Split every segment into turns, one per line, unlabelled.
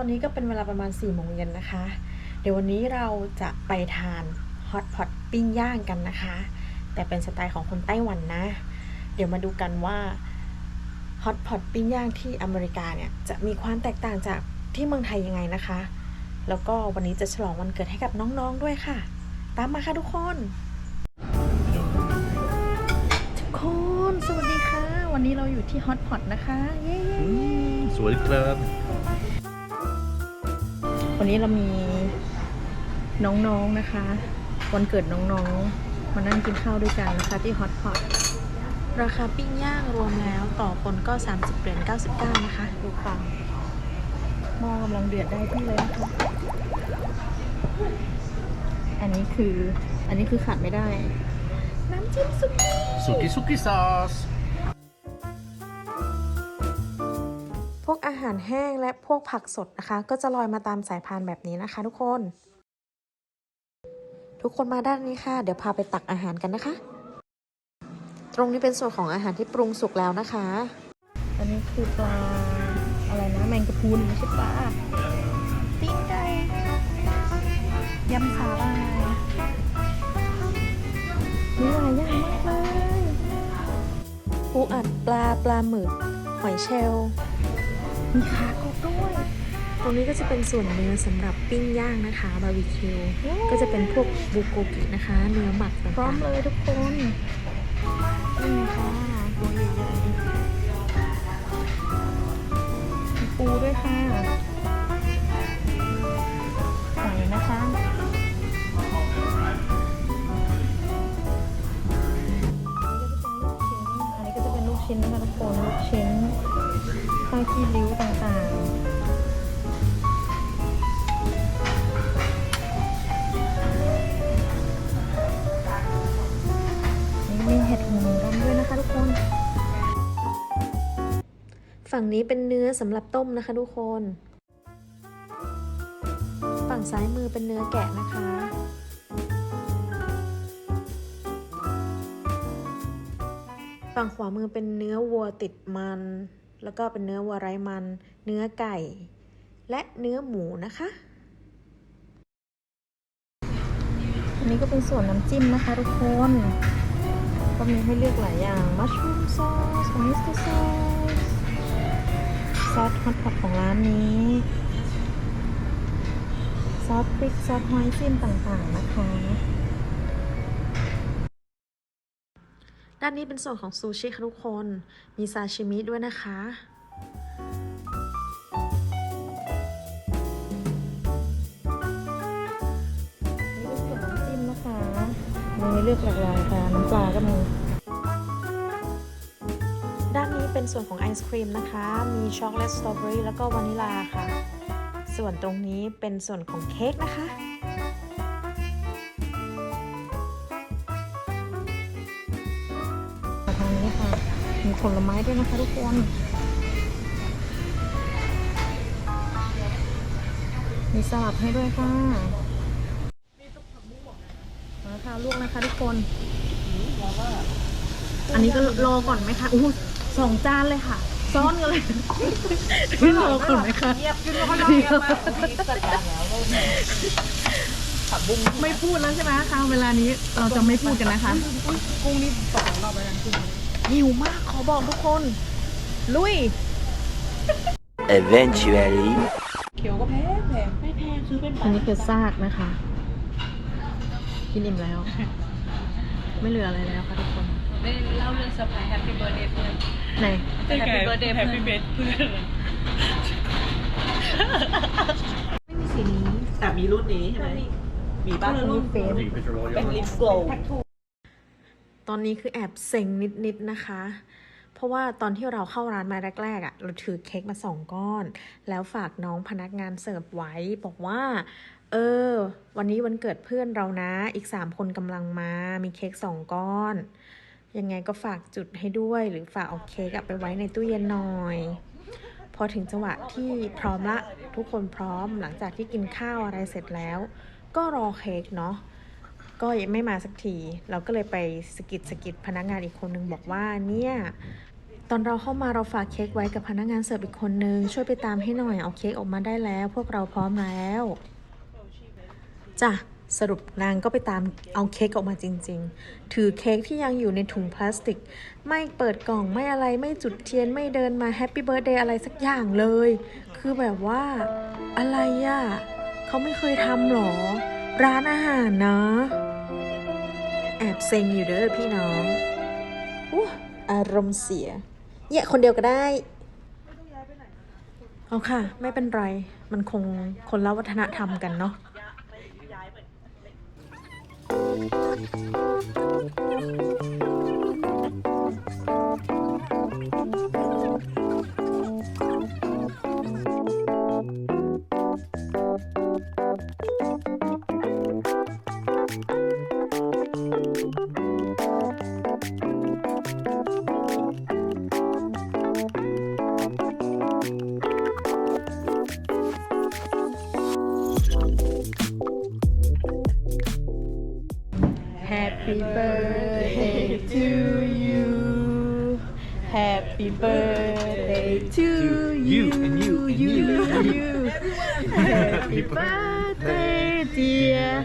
ตอนนี้ก็เป็นเวลาประมาณ4ี่โมงเย็นนะคะ เดี๋ยววันนี้เราจะไปทานฮอตพอตปิ้งย่างกันนะคะ แต่เป็นสไตล์ของคนไต้หวันนะ เดี๋ยวมาดูกันว่าฮอตพอตปิ้งย่างที่อเมริกาเนี่ยจะมีความแตกต่างจากที่เมืองไทยยังไงนะคะ แล้วก็วันนี้จะฉลองวันเกิดให้กับน้องๆด้วยค่ะ ตามมาค่ะทุกคน ทุกคนสวัสดีค่ะ วันนี้เราอยู่ที่ฮอตพอตนะคะ เย้
อืมสวยครับ
วันนี้เรามีน้องๆนะคะ วันเกิดน้องๆ มานั่งกินข้าวด้วยกันนะคะที่ฮอตพอตราคาปิ้งย่างรวมแล้วต่อคนก็ 30เหรียญ99 นะคะ ดูฟังหม้อกำลังเดือดได้ที่เลยนะคะ อันนี้คืออันนี้คือขาดไม่ได้ น้ำจิ้มสุกี้
สุกี้สุกี้ซอส
หารแห้งและพวกผักสดนะคะ ก็จะลอยมาตามสายพานแบบนี้นะคะ ทุกคน ทุกคนมาด้านนี้ค่ะ เดี๋ยวพาไปตักอาหารกันนะคะ ตรงนี้เป็นส่วนของอาหารที่ปรุงสุกแล้วนะคะ อันนี้คือปลาอะไรนะแมงกะพรุนไม่ใช่ปลาปิ้งไก่ยำสาลายมีหลายอย่างมากเลยปูอัดปลาปลาหมึกหอยเชลล์ มีขากบด้วย ตรงนี้ก็จะเป็นส่วนเนื้อสำหรับปิ้งย่างนะคะบาร์บีคิว ก็จะเป็นพวกบูโกกินะคะ เนื้อหมักต่างๆพร้อมเลยทุกคนนี่ ฝั่งนี้เป็นเนื้อสำหรับต้มนะคะทุกคน ฝั่งซ้ายมือเป็นเนื้อแกะนะคะ ฝั่งขวามือเป็นเนื้อวัวติดมัน แล้วก็เป็นเนื้อวัวไร้มัน เนื้อไก่ และเนื้อหมูนะคะอันนี้ก็เป็นส่วนน้ำจิ้มนะคะทุกคนก็มีให้เลือกหลายอย่างมัชรูมซอสออนิสเตอร์ซอส ซอสฮอตพอตของร้านนี้ ซอสพริกซอสหอยจิ้มต่างๆนะคะด้านนี้เป็นส่วนของซูชิค่ะทุกคน มีซาชิมิด้วยนะคะ นี่เป็นส่วนน้ำจิ้มนะคะ มีเลือกหลากหลายค่ะ น้ำปลาก็มี เป็นส่วนของไอศครีมนะคะ มีช็อกโกแลตสตรอเบอรี่แล้วก็วานิลาค่ะ ส่วนตรงนี้เป็นส่วนของเค้กนะคะทางนี้ค่ะ มีผลไม้ด้วยนะคะทุกคน มีสลัดให้ด้วยค่ะมาค่ะลวกนะคะทุกคน อันนี้ก็รอก่อนไหมคะอู้ สองจานเลยค่ะ ซ้อนกันเลยพี่รอก่อนไหมคะไม่พูดแล้วใช่ไหมคะเวลานี้เราจะไม่พูดกันนะคะ
กุ้งนี่ตกของเราไปแล้วกุ้ง
หิวมากขอบอกทุกคน ลุย
Eventually.
เขียวก็แพงแพง
ไม่แพงซื้อเป็นอันนี้คือซากนะคะ กินอิ่มแล้ว ไม่เหลืออะไรแล้วค่ะทุกคน
ได้เล่าเรื่องเซอร์ไพรส์แฮปปี้เบิร์ดเดย์เพื่อน
ไหน
แฮปปี้เบิร์ดเดย์แฮปปี้เบิร์ดเพื่อน
ไม่มีสีนี้
แต่มีรุ่นนี้ใช่ไหมมีบ้าง
รุ่นเฟส
เป็นลิปโกล
ตอนนี้คือแอบเซ็งนิดๆนะคะ เพราะว่าตอนที่เราเข้าร้านมาแรกๆอะ่ะ เราถือเค้กมาสองก้อน แล้วฝากน้องพนักงานเสิร์ฟไว้ บอกว่า เออ วันนี้วันเกิดเพื่อนเรานะ อีกสามคนกำลังมา มีเค้กสองก้อน ยังไงก็ฝากจุดให้ด้วย หรือฝากเอาเค้กะไปไว้ในตู้เย็นหน่อย พอถึงจังหวะที่พร้อมละ ทุกคนพร้อมหลังจากที่กินข้าวอะไรเสร็จแล้ว ก็รอเค้กเนาะก็ยังไม่มาสักที เราก็เลยไปสกิดสกิดพนักงานอีกคนนึงบอกว่าเนี่ยตอนเราเข้ามาเราฝากเค้กไว้กับพนักงานเสิร์ฟอีกคนนึง ช่วยไปตามให้หน่อยเอาเค้กออกมาได้แล้ว พวกเราพร้อมแล้วจ้ะ สรุปนางก็ไปตามเอาเค้กออกมาจริง ๆ ถือเค้กที่ยังอยู่ในถุงพลาสติก ไม่เปิดกล่องไม่อะไรไม่จุดเทียนไม่เดินมาแฮปปี้เบิร์ดเดย์อะไรสักอย่างเลย คือแบบว่าอะไรอะเขาไม่เคยทำหรอ ร้านอาหารนะ แอบเซ็งอยู่เด้อพี่น้องอู้อารมณ์เสียแย่คนเดียวก็ได้เอาค่ะ ไม่เป็นไร มันคงคนละวัฒนธรรมกันเนาะ Thank you. Happy birthday to you
You and you and you and you.
Happy birthday dear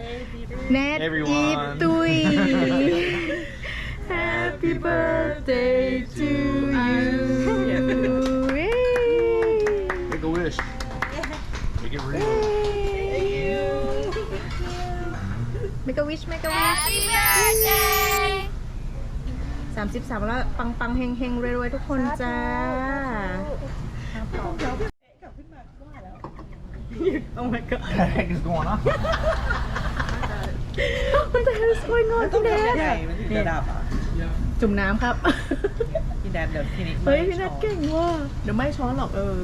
Nat
Everyone.
Tui Happy birthday to you
Make a wish. Make it real.
Make a wish Make a wish
Happy birthday
สามสิบสามแล้วปังปังเฮงเฮงรวยรวยทุกคนจ้า Oh my god
What the heck is going on?
What the hell is going on พี่แนท
ใหญ่มันถึงระดับอะ
จุ่มน้ำครับ
พี่แดนเดี๋ยวทีนี้
เฮ้ยพี่แนทเก่งว่ะเดี๋ยวไม่ช้อนหรอกเออ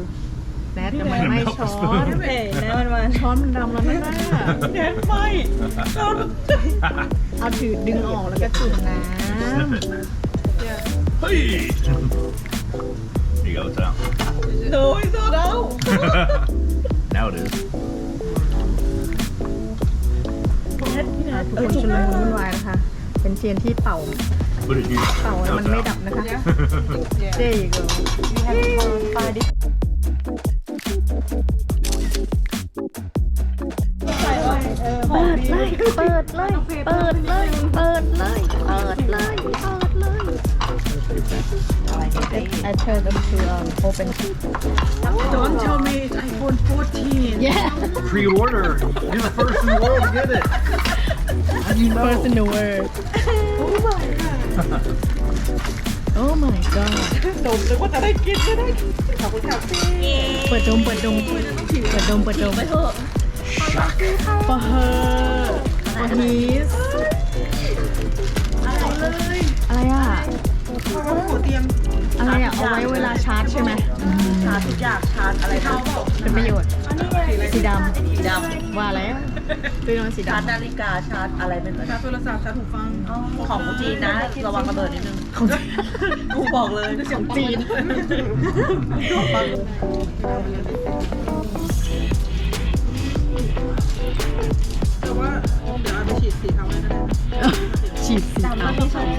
แนททำไมไม่ช้อน
เฮ้ยแนนมัน
ช้อนมันดำแล้วนั่นน่ะ
แดนไม่
เอาถือดึงออกแล้วก็จุ่มน้
hey! Here you go, Tom.
โน้ยโน้
now it is. ำ
ทุกคนชุลมุนวุ่นวายนะคะ เป็นเทียนที่เป่า
Put it here.
เป่าแล้ว
Now,
มันไม่
Tom.
ดับนะคะเจ๊ก็ปาดิ เปิดเลย เปิดเลย เปิดเลย เปิดเลย เปิดเลย เปิดเลย I tell them to um, open
Don't tell me it's iPhone 14
yeah
Pre-order. You're the first in the world to get it. How do you know?
first in the world oh my god
ดมนึกว่าจะได้กินไม่ได้กินขอบคุณครับพี่
เปิดดมเปิดดมเปิดดมเปิดดม for her for his อะไรอะ
เขาหัวเตรียม
อะไรอะเอาไว้เวลาชาร์จใช่ไหม
ชาร์จทุกอย่างชาร์จอะไรนะ
เป็นประโยชน์ สีด
สีดำ
ว่าแล้วตัวน้องสีำ
ชาร์จ
ดำ
นาฬิกาชาร์จอะไรเป็นชาร์จโทรศัพท์ชาร์จหูฟังของจีนนะระวังระเบิดนิดนึง
ของ
กูบอกเลย
ของจีน
แต่ว่าเดี๋ยวเอาไปฉีดสีเทาเลยก็ได้
ฉีดสี
ดำ
ขาว
ไม่ชอบ